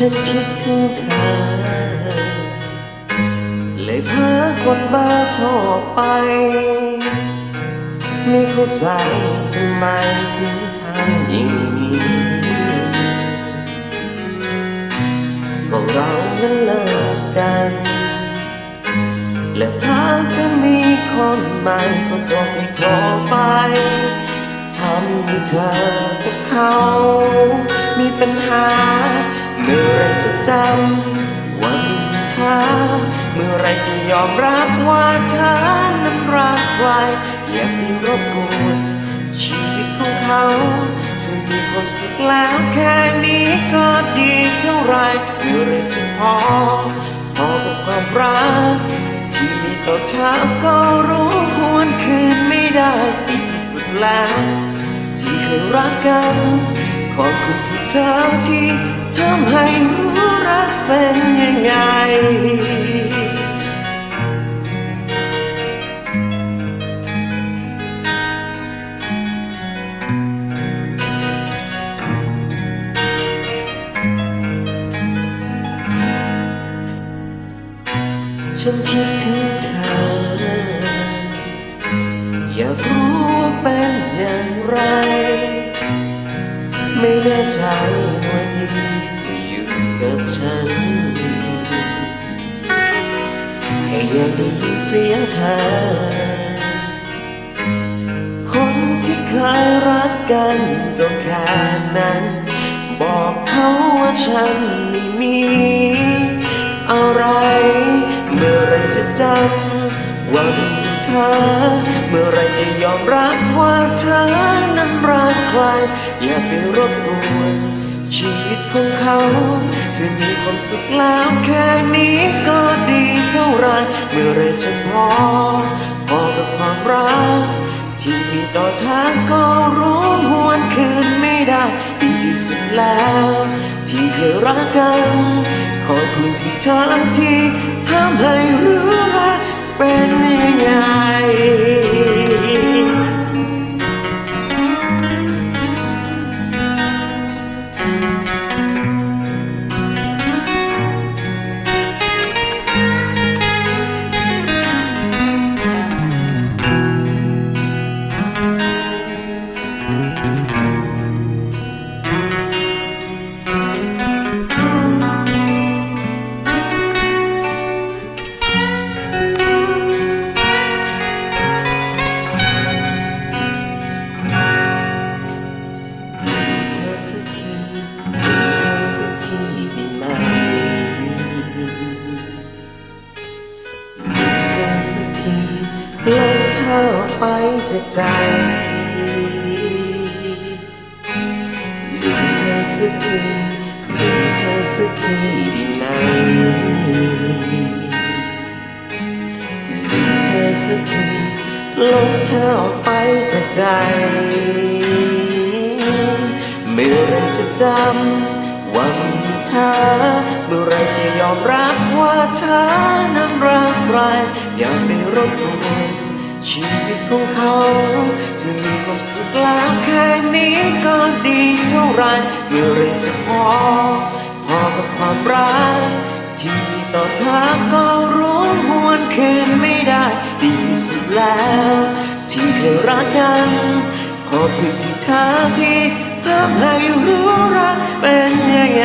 ฉันคิดถึงเธอ เลยเพ้อคนบ้าโทรไป ไม่เข้าใจทำไมถึงทำอย่างนี้ ก็เรานั้นเลิกกัน และทางก็มี คนใหม่ก็จบที่โทรไปทำให้เธอกับเขา มีปัญหาเมื่อไรจะจำว่าเธอเมื่อไรจะยอมรับว่าเธอนั้นรักใครอย่าไปรบกวนชีวิตของเขาเธอมีความสุขแล้วแค่นี้ก็ดีเท่าไรเมื่อไรจะพอพอกับความรัก ที่มีต่อเธอก็รู้หวรคืนไม่ได้ดีที่สุดแล้วที่เคยรักกัน ขอบคุณที่เธอที่ทำให้รู้รักเป็นยังไง ฉันคิดถึงเธอ อยากรู้ว่าเป็นอย่างไร ไม่แน่ใจว่าดีอยู่กับฉันแค่อยากได้ยินเสียงเธอ คนที่เคยรักกันก็แค่นั้น บอกเขาว่าฉันไม่มีอะไร อ เมื่อไรจะยอมรับว่าเธอนั้นรักใคร อย่าไปรบกวนชีวิตของเขา จะมีความสุขแล้วแค่นี้ก็ดีเท่าไร เมื่อไรจะพอพอกับความรัก ที่มีต่อเธอก็รู้หวนคืนไม่ได้ดีที่สุดแล้ว ที่เคยรักกัน ขอบคุณที่เธอที่ทำให้รู้ จากใจลืมเธอสักทีลืมเธอสักทีได้ไหมลืมเธอสักทีลงเธอออกไปจากใจ เมื่อไรจะจำว่ามีเธอเมื่อไรจะยอมรับว่าเธอนั้นรักใครอย่าไปรบกวน ชีวิตของเขาจะมีความสุขแล้วแค่นี้ก็ดีเท่าไรเมื่อไรจะพอ พอกับความรักที่มีต่อเธอก็รู้หวนคืนไม่ได้ ดีที่สุดแล้ว ที่เคยรักกันขอบคุณที่เธอที่ทำให้รู้รักเป็นยังไง